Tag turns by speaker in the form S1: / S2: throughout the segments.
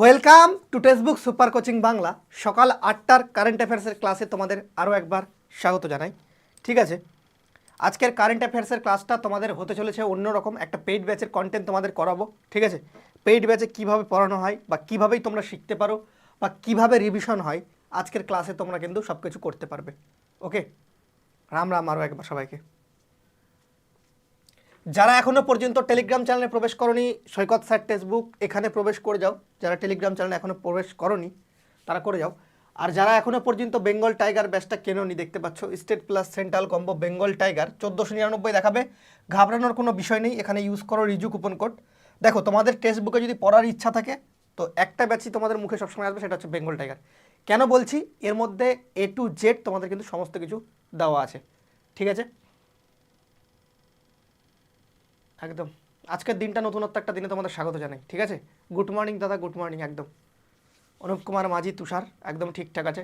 S1: Welcome to textbook super coaching Bangla সকাল আটটার current অ্যাফেয়ার্সের ক্লাসে তোমাদের আরও একবার স্বাগত জানাই। ঠিক আছে? আজকের কারেন্ট অ্যাফেয়ার্সের ক্লাসটা তোমাদের হতে চলেছে অন্যরকম একটা পেইড ব্যাচের কন্টেন্ট তোমাদের করাবো। ঠিক আছে? পেইড ব্যাচে কীভাবে পড়ানো হয় বা কীভাবেই তোমরা শিখতে পারো বা কীভাবে রিভিশন হয়, আজকের ক্লাসে তোমরা কিন্তু সব কিছু করতে পারবে। ওকে রাম রাম আরও একবার সবাইকে। যারা এখনও পর্যন্ত টেলিগ্রাম চ্যানেলে প্রবেশ করনি, সৈকত স্যার টেক্সটবুক এখানে প্রবেশ করে যাও। যারা টেলিগ্রাম চ্যানেলে এখনও প্রবেশ করনি, তারা করে যাও। আর যারা এখনও পর্যন্ত বেঙ্গল টাইগার ব্যাচটা কেননি, দেখতে পাচ্ছ state plus central combo Bengal tiger চোদ্দোশো নিরানব্বই দেখাবে। ঘাবড়ানোর কোনো বিষয় নেই, এখানে ইউজ করো রিজু কুপন কোড দেখো, তোমাদের টেক্সট বুকে যদি পড়ার ইচ্ছা থাকে, তো একটা ব্যাচই তোমাদের মুখে সবসময় আসবে, সেটা হচ্ছে বেঙ্গল টাইগার কেন বলছি? এর মধ্যে এ টু জেড তোমাদের কিন্তু সমস্ত কিছু দেওয়া আছে। ঠিক আছে? একদম। আজকের দিনটা নতুনত্ব একটা দিনে তোমাদের স্বাগত জানাই, ঠিক আছে? গুড মর্নিং দাদা গুড মর্নিং একদম। অনুপ কুমার, মাঝি, তুষার, একদম ঠিকঠাক আছে।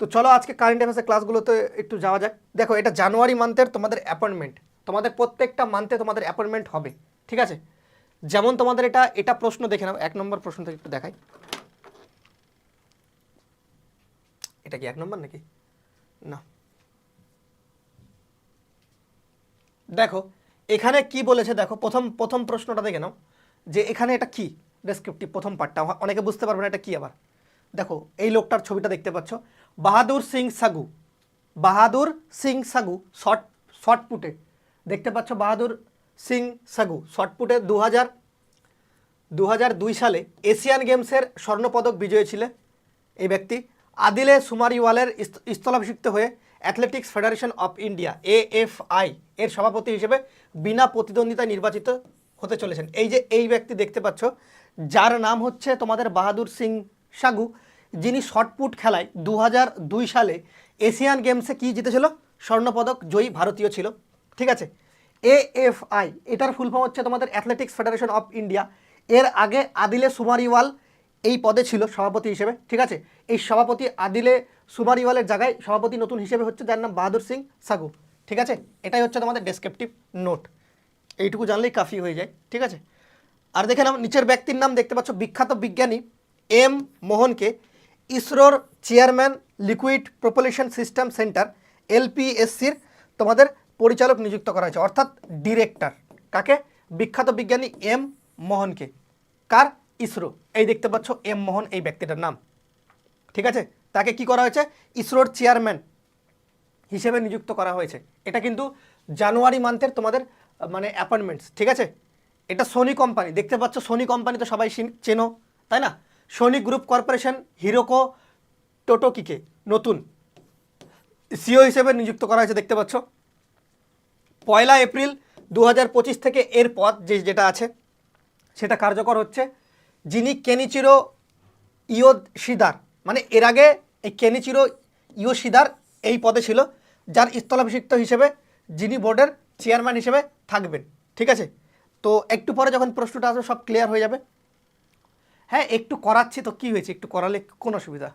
S1: তো চলো আজকে কারেন্ট অ্যাফেয়ার্সের ক্লাসগুলোতে একটু যাওয়া যাক। দেখো, এটা জানুয়ারি মান্থের তোমাদের অ্যাপয়েন্টমেন্ট তোমাদের প্রত্যেকটা মান্থে তোমাদের অ্যাপয়েন্টমেন্ট হবে, ঠিক আছে? যেমন তোমাদের এটা এটা প্রশ্ন দেখে নাও, এক নম্বর প্রশ্ন থেকে একটু দেখাই। এটা কি এক নম্বর নাকি? না। দেখো এখানে কি বলেছে দেখো, প্রথম প্রথম প্রশ্নটা দেখে নাও, যে এখানে এটা কি ডেসক্রিপটিভ প্রথম পার্টটা অনেকে বুঝতে পারবে না এটা কি আবার। দেখো, এই লোকটার ছবিটা দেখতে পাচ্ছ। বাহাদুর সিং সাগু, বাহাদুর সিং সাগু শর্ট শর্ট পুটে দেখতে পাচ্ছ বাহাদুর সিং সাগু শর্ট পুটে দু হাজার দু হাজার দুই সালে এশিয়ান গেমসের স্বর্ণপদক বিজয়ী ছিলেন এই ব্যক্তি। আদিলে সুমারিওয়ালের স্থলাভিষিক্ত হয়ে athletics federation of India, AFI, এর সভাপতি হিসেবে বিনা প্রতিদ্বন্দ্বিতায় নির্বাচিত হতে চলেছেন। এই যে এই ব্যক্তি দেখতে পাচ্ছ, যার নাম হচ্ছে তোমাদের বাহাদুর সিং সাগু, যিনি শর্টপুট খেলায় দু দুই সালে এশিয়ান গেমসে কি জিতেছিল? স্বর্ণপদক জয়ী ভারতীয় ছিল। ঠিক আছে? এএফআই, এটার ফুল ফর্ম হচ্ছে তোমাদের অ্যাথলেটিক্স ফেডারেশন অফ ইন্ডিয়া। এর আগে আদিলে সুমারিওয়াল এই পদে ছিল সভাপতি হিসেবে। ঠিক আছে? এই সভাপতি আদিলে সুমারিওয়ালের জায়গায় সভাপতি নতুন হিসেবে হচ্ছে, যার নাম বাহাদুর সিং সাগু। ঠিক আছে? এটাই হচ্ছে তোমাদের ডেসক্রিপটিভ নোট এইটুকু জানলেই কাফি হয়ে যায়। ঠিক আছে? আর দেখে নাও নিচের ব্যক্তির নাম দেখতে পাচ্ছ, বিখ্যাত বিজ্ঞানী এম মোহনকে, ইসরোর chairman liquid propulsion system centre, এলপিএসসির তোমাদের পরিচালক নিযুক্ত করা হয়েছে, অর্থাৎ ডিরেক্টর। কাকে? বিখ্যাত বিজ্ঞানী এম মোহনকে। কার? ইসরো। এই দেখতে পাচ্ছ এম মোহন এই ব্যক্তিটার নাম। ঠিক আছে? তাকে কি করা হয়েছে? ইসরোর চেয়ারম্যান হিসেবে নিযুক্ত করা হয়েছে। এটা কিন্তু জানুয়ারি মান্থের তোমাদের মানে অ্যাপয়েন্টমেন্টস ঠিক আছে? এটা সোনি কোম্পানি দেখতে পাচ্ছ সোনি কোম্পানি তো সবাই চিন- তাই না? সোনি গ্রুপ কর্পোরেশন হিরোকো টোটোকিকে নতুন। সিও হিসেবে নিযুক্ত করা হয়েছে, দেখতে পাচ্ছ। পয়লা এপ্রিল দু হাজার পঁচিশ থেকে এর পদ যে যেটা আছে, সেটা কার্যকর হচ্ছে। যিনি কেনিচিরো ইয়োদ শিদার মানে এর আগে এই কেনিচিরো ইয়ো শিদার এই পদে ছিল, যার স্থলাভিষিক্ত হিসেবে যিনি বোর্ডের চেয়ারম্যান হিসেবে থাকবেন, ঠিক আছে? তো একটু পরে যখন প্রশ্নটা আসবে, সব ক্লিয়ার হয়ে যাবে। হ্যাঁ একটু করাচ্ছি তো, কি হয়েছে? একটু করালে কোন অসুবিধা?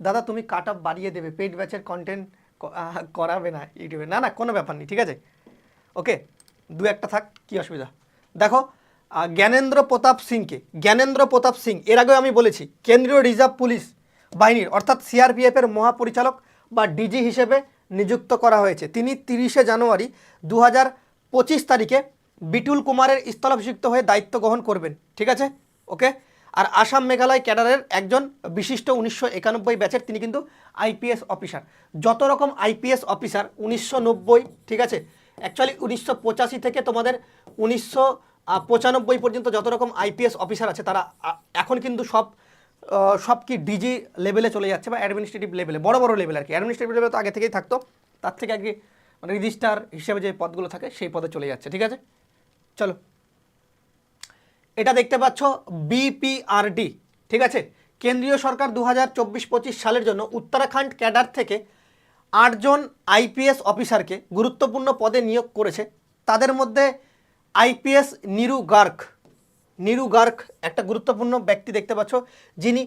S1: দাদা, তুমি কাট আপ বাড়িয়ে দেবে পেড ব্যাচের কন্টেন্ট করাবে না ইউটিউবে। না না, কোনো ব্যাপার নেই, ঠিক আছে? ওকে দু একটা থাক, কি অসুবিধা? দেখো জ্ঞানেন্দ্র প্রতাপ সিংকে, জ্ঞানেন্দ্র প্রতাপ সিং, এর আগেও আমি বলেছি, কেন্দ্রীয় রিজার্ভ পুলিশ বাহিনীর, অর্থাৎ সিআরপিএফের মহাপরিচালক বা ডিজি হিসেবে নিযুক্ত করা হয়েছে। তিনি তিরিশে জানুয়ারি দু তারিখে বিটুল কুমারের স্থলাভিষিক্ত হয়ে দায়িত্ব গ্রহণ করবেন। ঠিক আছে? ওকে? আর আসাম মেঘালয় ক্যাডারের একজন বিশিষ্ট উনিশশো একানব্বই ব্যাচের তিনি কিন্তু আইপিএস অফিসার। যত রকম আইপিএস অফিসার, উনিশশো নব্বই, ঠিক আছে? অ্যাকচুয়ালি উনিশশো পঁচাশি থেকে তোমাদের উনিশশো পঁচানব্বই পর্যন্ত যত রকম আইপিএস অফিসার আছে, তারা এখন কিন্তু সব সব কি ডিজি লেভেলে চলে যাচ্ছে বা অ্যাডমিনিস্ট্রেটিভ লেভেলে বড় বড় লেভেল আর কি। অ্যাডমিনিস্ট্রেটিভ লেভেলে তো আগে থেকেই থাকতো। তার থেকে আগে মানে রেজিস্টার হিসেবে যে পদগুলো থাকে, সেই পদে চলে যাচ্ছে, ঠিক আছে? চলো। এটা দেখতে পাচ্ছ বিপিআরডি ঠিক আছে? কেন্দ্রীয় সরকার দু হাজার চব্বিশ পঁচিশ সালের জন্য উত্তরাখণ্ড ক্যাডার থেকে আটজন আইপিএস অফিসারকে গুরুত্বপূর্ণ পদে নিয়োগ করেছে। তাদের মধ্যে আইপিএস নিরু গার্গ। নিরু গার্গ, একটা গুরুত্বপূর্ণ ব্যক্তি দেখতে পাচ্ছ, যিনি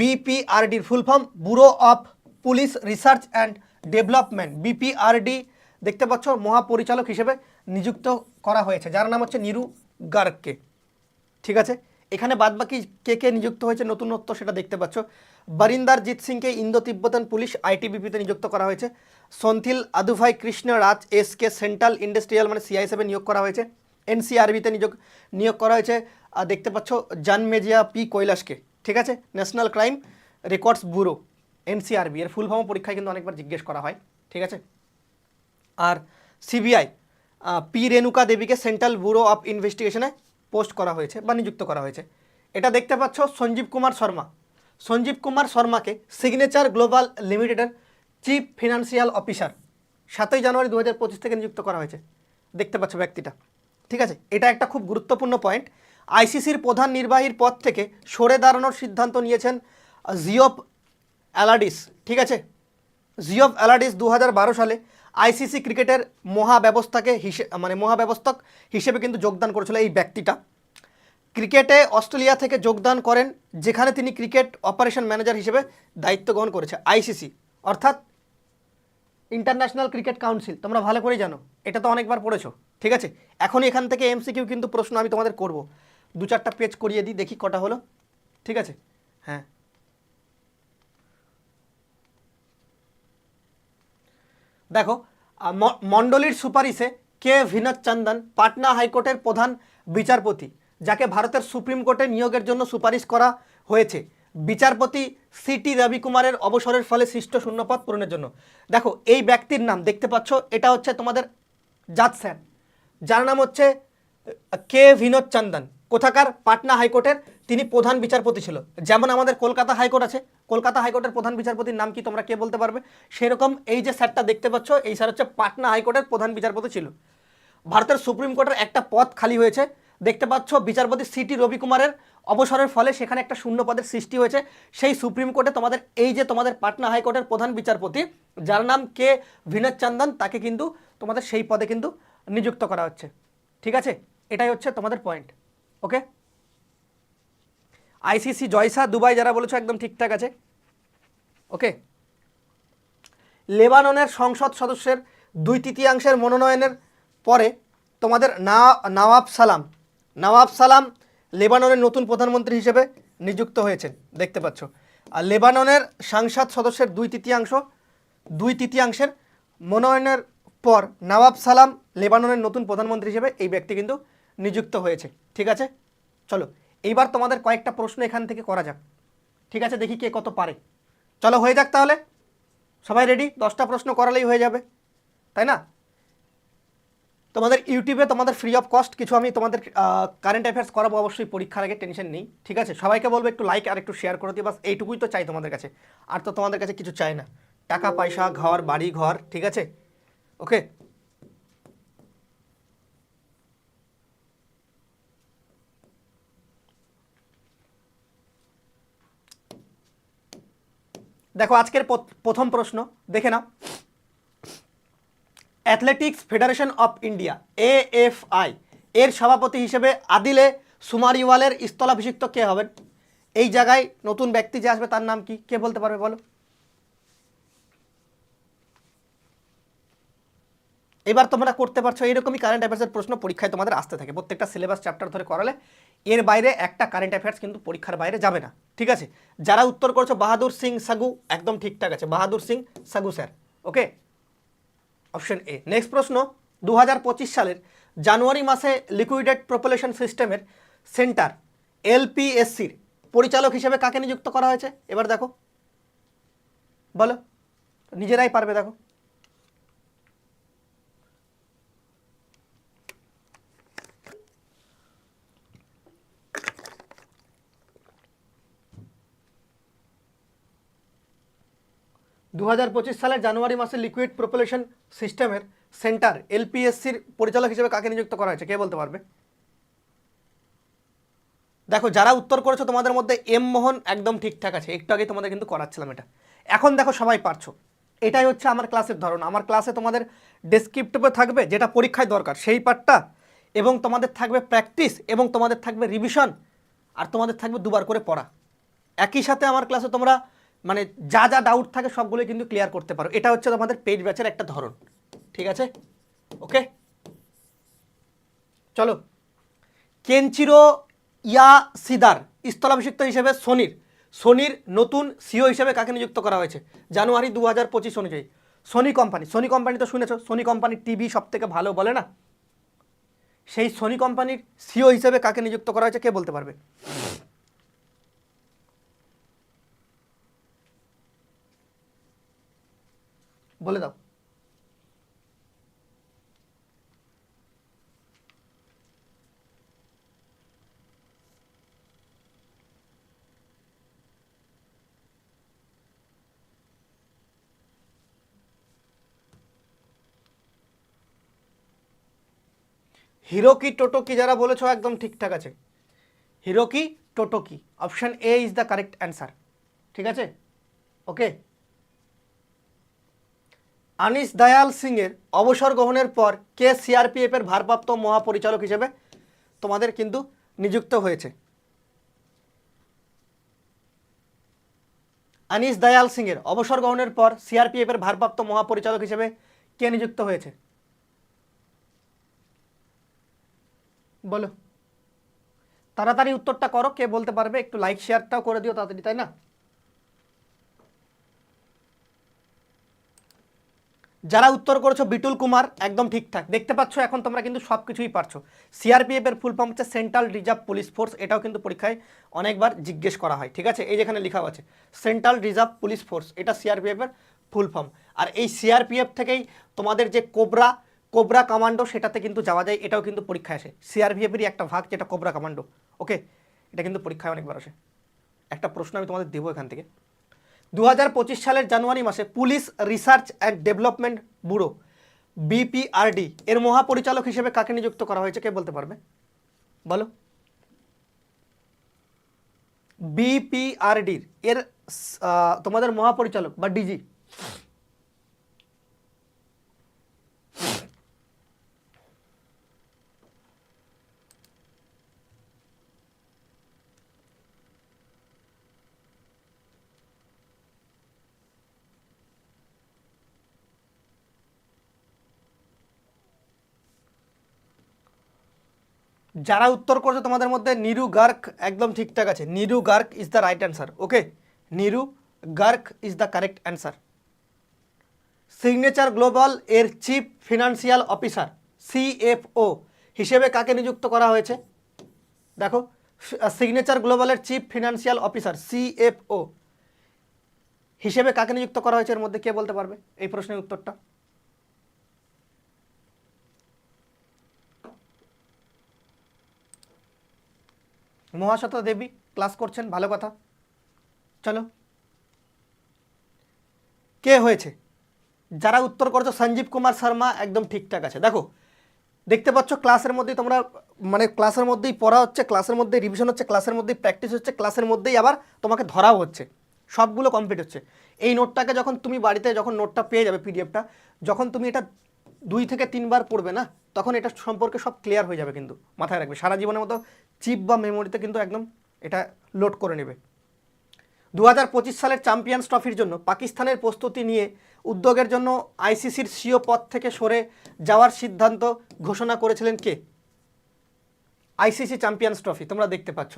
S1: বিপিআরডির full form bureau of police research and development BPRD দেখতে পাচ্ছ, মহাপরিচালক হিসেবে নিযুক্ত করা হয়েছে, যার নাম হচ্ছে নিরু গার্গকে। ঠিক আছে? এখানে বাদবাকি কে কে নিযুক্ত হয়েছে, নতুনত্ব সেটা দেখতে পাচ্ছ। বরিন্দার জিৎ সিংকে ইন্দো তিব্বতন পুলিশ আইটিবিপিতে নিযুক্ত করা হয়েছে। Senthil আদুভাই Krishna Raj S K central industrial মানে সিআইএসএফে নিয়োগ করা হয়েছে। এনসিআরবিতে নিয়োগ নিয়োগ করা হয়েছে। আর দেখতে পাচ্ছ জান মেজিয়া পি কৈলাসকে। ঠিক আছে? National crime records bureau NCRB. এর ফুল ফর্ম পরীক্ষায় কিন্তু অনেকবার জিজ্ঞেস করা হয়। ঠিক আছে? আর সিবিআই পি রেণুকা দেবীকে সেন্ট্রাল ব্যুরো অফ ইনভেস্টিগেশনে পোস্ট করা হয়েছে বা নিযুক্ত করা হয়েছে। এটা দেখতে পাচ্ছ সঞ্জীব কুমার শর্মা। সঞ্জীব কুমার শর্মাকে সিগনেচার গ্লোবাল লিমিটেডের চিফ ফিনান্সিয়াল অফিসার সাতই জানুয়ারি দু হাজার পঁচিশ থেকে নিযুক্ত করা হয়েছে। দেখতে পাচ্ছ ব্যক্তিটা। ঠিক আছে? এটা একটা খুব গুরুত্বপূর্ণ পয়েন্ট আইসিসির প্রধান নির্বাহীর পদ থেকে সরে দাঁড়ানোর সিদ্ধান্ত নিয়েছেন জিওপ অ্যালাডিস ঠিক আছে? জিওফ অ্যালাডিস দু হাজার বারো সালে আইসিসি ক্রিকেটের মহাব্যবস্থাকে হিসে মানে মহাব্যবস্থক হিসেবে কিন্তু যোগদান করেছিল এই ব্যক্তিটা। ক্রিকেটে অস্ট্রেলিয়া থেকে যোগদান করেন, যেখানে তিনি ক্রিকেট অপারেশন ম্যানেজার হিসেবে দায়িত্ব গ্রহণ করেছে আইসিসি অর্থাৎ ইন্টারন্যাশনাল ক্রিকেট কাউন্সিল তোমরা ভালো করেই জানো, এটা তো অনেকবার পড়েছো, ঠিক আছে? এখন এখান থেকে এমসিকিউ কিন্তু প্রশ্ন আমি তোমাদের করব। দু চারটা পেজ করিয়ে দিই, দেখি কটা হলো, ঠিক আছে? হ্যাঁ। দেখো মণ্ডলীর সুপারিশে কে ভিনত চন্দন, পাটনা হাইকোর্টের প্রধান বিচারপতি, যাকে ভারতের সুপ্রিম কোর্টে নিয়োগের জন্য সুপারিশ করা হয়েছে। বিচারপতি সিটি রবিকুমারের অবসরের ফলে সৃষ্ট শূন্যপদ পূরণের জন্য। দেখো, এই ব্যক্তির নাম দেখতে পাচ্ছ, এটা হচ্ছে তোমাদের জাজ স্যার। যার নাম হচ্ছে কে ভিনোদ চন্দন। কোথাকার পাটনা হাইকোর্টের তিনি প্রধান বিচারপতি ছিল। যেমন আমাদের কলকাতা হাইকোর্ট আছে, কলকাতা হাইকোর্টের প্রধান বিচারপতির নাম কি তোমরা কে বলতে পারবে? সেরকম এই যে স্যারটা দেখতে পাচ্ছ, এই স্যার হচ্ছে পাটনা হাইকোর্টের প্রধান বিচারপতি ছিল। ভারতের সুপ্রিম কোর্টের একটা পদ খালি হয়েছে দেখতে পাচ্ছ বিচারপতি সিটি রবি কুমারের অবসরের ফলে সেখানে একটা শূন্য পদের সৃষ্টি হয়েছে। সেই সুপ্রিম কোর্টে তোমাদের, এই যে তোমাদের পাটনা হাইকোর্টের প্রধান বিচারপতি, যার নাম কে ভিনোদ চন্দন, তাকে কিন্তু তোমাদের সেই পদে কিন্তু নিযুক্ত করা হচ্ছে। ঠিক আছে? এটাই হচ্ছে তোমাদের পয়েন্ট ওকে আইসিসি জয়সা দুবাই যারা বলেছ একদম ঠিকঠাক আছে ওকে লেবাননের সংসদ সদস্যের দুই তৃতীয়াংশের মনোনয়নের পরে তোমাদের না নওয়াব সালাম নওয়াব সালাম লেবাননের নতুন প্রধানমন্ত্রী হিসেবে নিযুক্ত হয়েছেন, দেখতে পাচ্ছ। আর লেবাননের সাংসদ সদস্যের দুই তৃতীয়াংশ, দুই তৃতীয়াংশের মনোনয়নের পর নওয়াব সালাম লেবাননের নতুন প্রধানমন্ত্রী হিসেবে এই ব্যক্তি কিন্তু নিযুক্ত হয়েছে। ঠিক আছে? চলো, এইবার তোমাদের কয়েকটা প্রশ্ন এখান থেকে করা যাক। ঠিক আছে? দেখি কে কত পারে। চলো, হয়ে যাক তাহলে। সবাই রেডি দশটা প্রশ্ন করালেই হয়ে যাবে। তাই না? তোমাদের ইউটিউবে তোমাদের ফ্রি অফ কস্ট কিছু আমি তোমাদের কারেন্ট অ্যাফেয়ার্স করাবো, অবশ্যই পরীক্ষার আগে টেনশন নেই। ঠিক আছে? সবাইকে বলব একটু লাইক আর একটু শেয়ার করে দিই বাস এইটুকুই তো চাই তোমাদের কাছে। আর তো তোমাদের কাছে কিছু চাই না। টাকা, পয়সা, ঘর, বাড়ি, ঘর, ঠিক আছে? ওকে দেখো, আজকের প্রথম প্রশ্ন, দেখে নাও। Athletics federation of India, AFI. এর সভাপতি হিসেবে আদিলে সুমারিওয়ালের স্থলাভিষিক্ত কে হবেন? এই জায়গায় নতুন ব্যক্তি যে আসবে তার নাম কি? কে বলতে পারবে বলো? এবার তোমরা করতে পারছ এরকমই কারেন্ট অ্যাফেয়ার্সের প্রশ্ন পরীক্ষায় তোমাদের আসতে থাকে। প্রত্যেকটা সিলেবাস চ্যাপ্টার ধরে করালে এর বাইরে একটা কারেন্ট অ্যাফেয়ার্স কিন্তু পরীক্ষার বাইরে যাবে না। ঠিক আছে? যারা উত্তর করছ, বাহাদুর সিং সাগু, একদম ঠিকঠাক আছে। Bahadur Singh Sagoo sir okay option A. Next প্রশ্ন দু হাজার পঁচিশ সালের জানুয়ারি মাসে লিকুইডেড প্রপোলেশন সিস্টেমের সেন্টার এলপিএসসির পরিচালক হিসেবে কাকে নিযুক্ত করা হয়েছে? এবার দেখো। বলো। নিজেরাই পারবে, দেখো। দু হাজার পঁচিশ সালের জানুয়ারি মাসে লিকুইড প্রপোলেশন সিস্টেমের সেন্টার এলপিএসসির পরিচালক হিসেবে কাকে নিযুক্ত করা হয়েছে? কে বলতে পারবে? দেখো, যারা উত্তর করেছ তোমাদের মধ্যে এম মোহন একদম ঠিকঠাক আছে। একটু আগে তোমাদের কিন্তু করাচ্ছিলাম এটা। এখন দেখো, সবাই পারছ। এটাই হচ্ছে আমার ক্লাসের ধরন। আমার ক্লাসে তোমাদের ডেসক্রিপটিভে থাকবে যেটা পরীক্ষায় দরকার। সেই পার্টটা এবং তোমাদের থাকবে প্র্যাকটিস এবং তোমাদের থাকবে রিভিশন আর তোমাদের থাকবে দুবার করে পড়া। একই সাথে আমার ক্লাসে তোমরা মানে যা যা ডাউট থাকে সবগুলোই কিন্তু ক্লিয়ার করতে পারো। এটা হচ্ছে তোমাদের পেজ ব্যাচের একটা ধরন। ঠিক আছে? ওকে চলো। কেনচিরো ইয়া সিদার, স্থলাভিষিক্ত হিসেবে সোনির সোনির নতুন সিও হিসেবে কাকে নিযুক্ত করা হয়েছে? জানুয়ারি দু হাজার পঁচিশ অনুযায়ী। সোনি কোম্পানি সোনি কোম্পানি তো শুনেছ? সোনি কোম্পানির টিভি সব থেকে ভালো বলে না? সেই সোনি কোম্পানির সিও হিসেবে কাকে নিযুক্ত করা হয়েছে কে বলতে পারবে? বলে দাও। হিরোকি টোটোকি যারা বলেছ একদম ঠিকঠাক আছে। Hiroki Totoki, option A is the correct answer ঠিক আছে? ওকে আনিস দয়াল সিংয়ের অবসর গ্রহণের পর কে সিআরপিএফ এর ভারপ্রাপ্ত মহাপরিচালক হিসেবে তোমাদের কিন্তু নিযুক্ত হয়েছে? আনিস দয়াল সিংয়ের অবসর গ্রহণের পর সিআরপিএফ এর ভারপ্রাপ্ত মহাপরিচালক হিসেবে কে নিযুক্ত হয়েছে? বলো। তাড়াতাড়ি উত্তরটা করো, কে বলতে পারবে, একটু লাইক শেয়ারটাও করে দিও তাড়াতাড়ি, তাই না? যারা উত্তর করেছ, বিটুল কুমার, একদম ঠিকঠাক। দেখতে পাচ্ছ, এখন তোমরা কিন্তু সব কিছুই পারছ সিআরপিএফ এর ফুল ফর্ম হচ্ছে সেন্ট্রাল রিজার্ভ পুলিশ ফোর্স এটাও কিন্তু পরীক্ষায় অনেকবার জিজ্ঞেস করা হয়, ঠিক আছে? এই যেখানে লেখা আছে সেন্ট্রাল রিজার্ভ পুলিশ ফোর্স এটা সিআরপিএফ এর ফুল ফর্ম আর এই সিআরপিএফ থেকেই তোমাদের যে কোবরা কোবরা কমান্ডো সেটাতে কিন্তু যাওয়া যায়, এটাও কিন্তু পরীক্ষায় আসে। সিআরপিএফেরই একটা ভাগ, যেটা কোবরা কমান্ডো ওকে এটা কিন্তু পরীক্ষায় অনেকবার আসে। একটা প্রশ্ন আমি তোমাদের দেবো এখান থেকে। দু হাজার পঁচিশ সালের জানুয়ারি মাসে police research and development bureau, BPRD, এর মহাপরিচালক হিসেবে কাকে নিযুক্ত করা হয়েছে কে বলতে পারবে? বলো। বিপিআরডির, এর তোমাদের মহাপরিচালক বা ডিজি। যারা উত্তর করছে তোমাদের মধ্যে নিরু গার্ক একদম ঠিকঠাক আছে। Neeru Garg is the right answer okay Neeru Garg is the correct answer signature global এর চিফ ফিনান্সিয়াল অফিসার সিএফও হিসেবে কাকে নিযুক্ত করা হয়েছে? দেখো সিগনেচার গ্লোবালের চিফ ফিনান্সিয়াল অফিসার সিএফও হিসেবে কাকে নিযুক্ত করা হয়েছে? এর মধ্যে কে বলতে পারবে? এই প্রশ্নের উত্তরটা। মহাশ্বেতা দেবী, ক্লাস করছেন, ভালো কথা। চলো। কে হয়েছে? যারা উত্তর করছ, সঞ্জীব কুমার শর্মা, একদম ঠিকঠাক আছে। দেখো, দেখতে পাচ্ছ, ক্লাসের মধ্যেই তোমরা মানে ক্লাসের মধ্যেই পড়া হচ্ছে, ক্লাসের মধ্যে রিভিশন হচ্ছে, ক্লাসের মধ্যেই প্র্যাকটিস হচ্ছে, ক্লাসের মধ্যেই আবার তোমাকে ধরাও হচ্ছে। সবগুলো কমপ্লিট হচ্ছে। এই নোটটাকে যখন তুমি বাড়িতে যখন নোটটা পেয়ে যাবে পিডিএফটা যখন তুমি এটা দুই থেকে তিনবার পড়বে না তখন এটা সম্পর্কে সব ক্লিয়ার হয়ে যাবে কিন্তু, মাথায় রাখবে। সারা জীবনের মতো চিপ বা মেমোরিতে কিন্তু একদম এটা লোড করে নেবে। দু হাজার পঁচিশ সালের চ্যাম্পিয়ন্স ট্রফির জন্য পাকিস্তানের প্রস্তুতি নিয়ে উদ্যোগের জন্য আইসিসির সিও পদ থেকে সরে যাওয়ার সিদ্ধান্ত ঘোষণা করেছিলেন কে? আইসিসি চ্যাম্পিয়ন্স ট্রফি তোমরা দেখতে পাচ্ছ।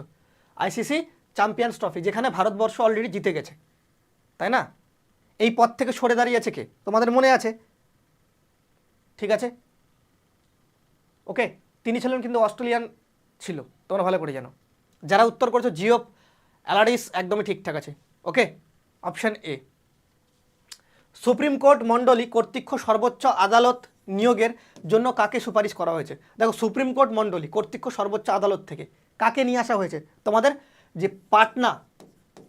S1: আইসিসি চ্যাম্পিয়ন্স ট্রফি যেখানে ভারতবর্ষ অলরেডি জিতে গেছে। তাই না? এই পদ থেকে সরে দাঁড়িয়েছে কে? তোমাদের মনে আছে? ঠিক আছে? ওকে, তিনি ছিলেন কিন্তু অস্ট্রেলিয়ান ছিল, তোমরা ভালো করে জানো। যারা উত্তর করছ, জিও অ্যালারিস একদমই ঠিকঠাক আছে। Okay, option A. Supreme court মণ্ডলী কর্তৃক সর্বোচ্চ আদালত নিয়োগের জন্য কাকে সুপারিশ করা হয়েছে? দেখো, সুপ্রিম কোর্ট মণ্ডলী কর্তৃক সর্বোচ্চ আদালত থেকে কাকে নিয়ে আসা হয়েছে? তোমাদের যে পাটনা,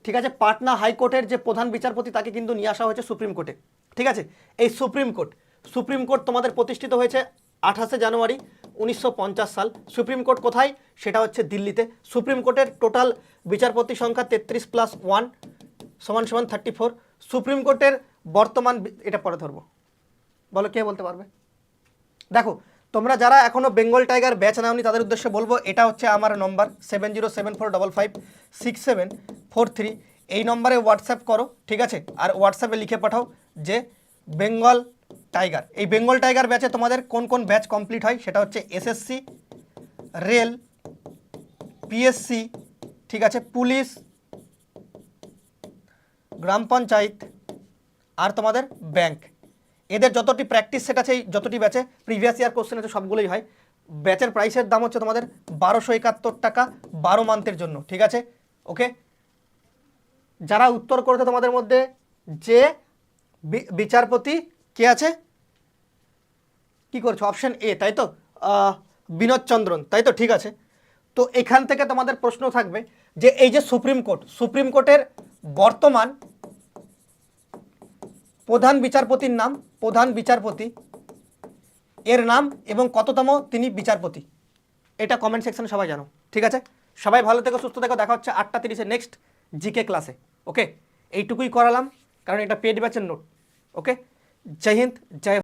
S1: ঠিক আছে, পাটনা হাইকোর্টের যে প্রধান বিচারপতি, তাকে কিন্তু নিয়ে আসা হয়েছে সুপ্রিম কোর্টে। ঠিক আছে? এই সুপ্রিম কোর্ট সুপ্রিম কোর্ট তোমাদের প্রতিষ্ঠিত হয়েছে আঠাশে জানুয়ারি উনিশশো পঞ্চাশ সাল সুপ্রিম কোর্ট কোথায়? সেটা হচ্ছে দিল্লিতে। সুপ্রিম কোর্টের টোটাল বিচারপতি সংখ্যা তেত্রিশ প্লাস ওয়ান সমান সমান থার্টি ফোর। সুপ্রিম কোর্টের বর্তমান এটা পরে ধরবো। বলো, কে বলতে পারবে? দেখো, তোমরা যারা এখনও বেঙ্গল টাইগার ব্যাচ নাওনি, তাদের উদ্দেশ্যে বলব, এটা হচ্ছে আমার নম্বর seven zero seven four double five six seven four three এই নম্বরে হোয়াটসঅ্যাপ করো, ঠিক আছে? আর হোয়াটসঅ্যাপে লিখে পাঠাও যে, বেঙ্গল টাইগার। এই বেঙ্গল টাইগার ব্যাচে তোমাদের কোন কোন ব্যাচ কমপ্লিট হয়? সেটা হচ্ছে এসএসসি, রেল, পিএসসি, ঠিক আছে, পুলিশ, গ্রাম পঞ্চায়েত, আর তোমাদের ব্যাংক। এদের যতটি প্র্যাকটিস সেট এই যতটি ব্যাচে প্রিভিয়াস ইয়ার কোশ্চেন আছে, সবগুলোই হয়। ব্যাচের প্রাইসের দাম হচ্ছে তোমাদের বারোশো একাত্তর টাকা বারো মান্থের জন্য, ঠিক আছে? ওকে? যারা উত্তর করেছে তোমাদের মধ্যে, যে বিচারপতি কে আছে? কি করছ? অপশন এ তাই তো? বিনোদ চন্দ্রন, তাই তো? ঠিক আছে। তো এখান থেকে তোমাদের প্রশ্ন থাকবে যে এই যে সুপ্রিম কোর্ট, সুপ্রিম কোর্টের বর্তমান প্রধান বিচারপতির নাম, প্রধান বিচারপতি, এর নাম এবং কততম তিনি বিচারপতি? এটা কমেন্ট সেকশনে সবাই জানো। ঠিক আছে? সবাই ভালো থেকো, সুস্থ থেকো। দেখা হচ্ছে আটটা তিরিশে নেক্সট জিকে ক্লাসে ওকে এইটুকুই করালাম, কারণ এটা পেড ব্যাচের নোট ওকে জয় হিন্দ, জয়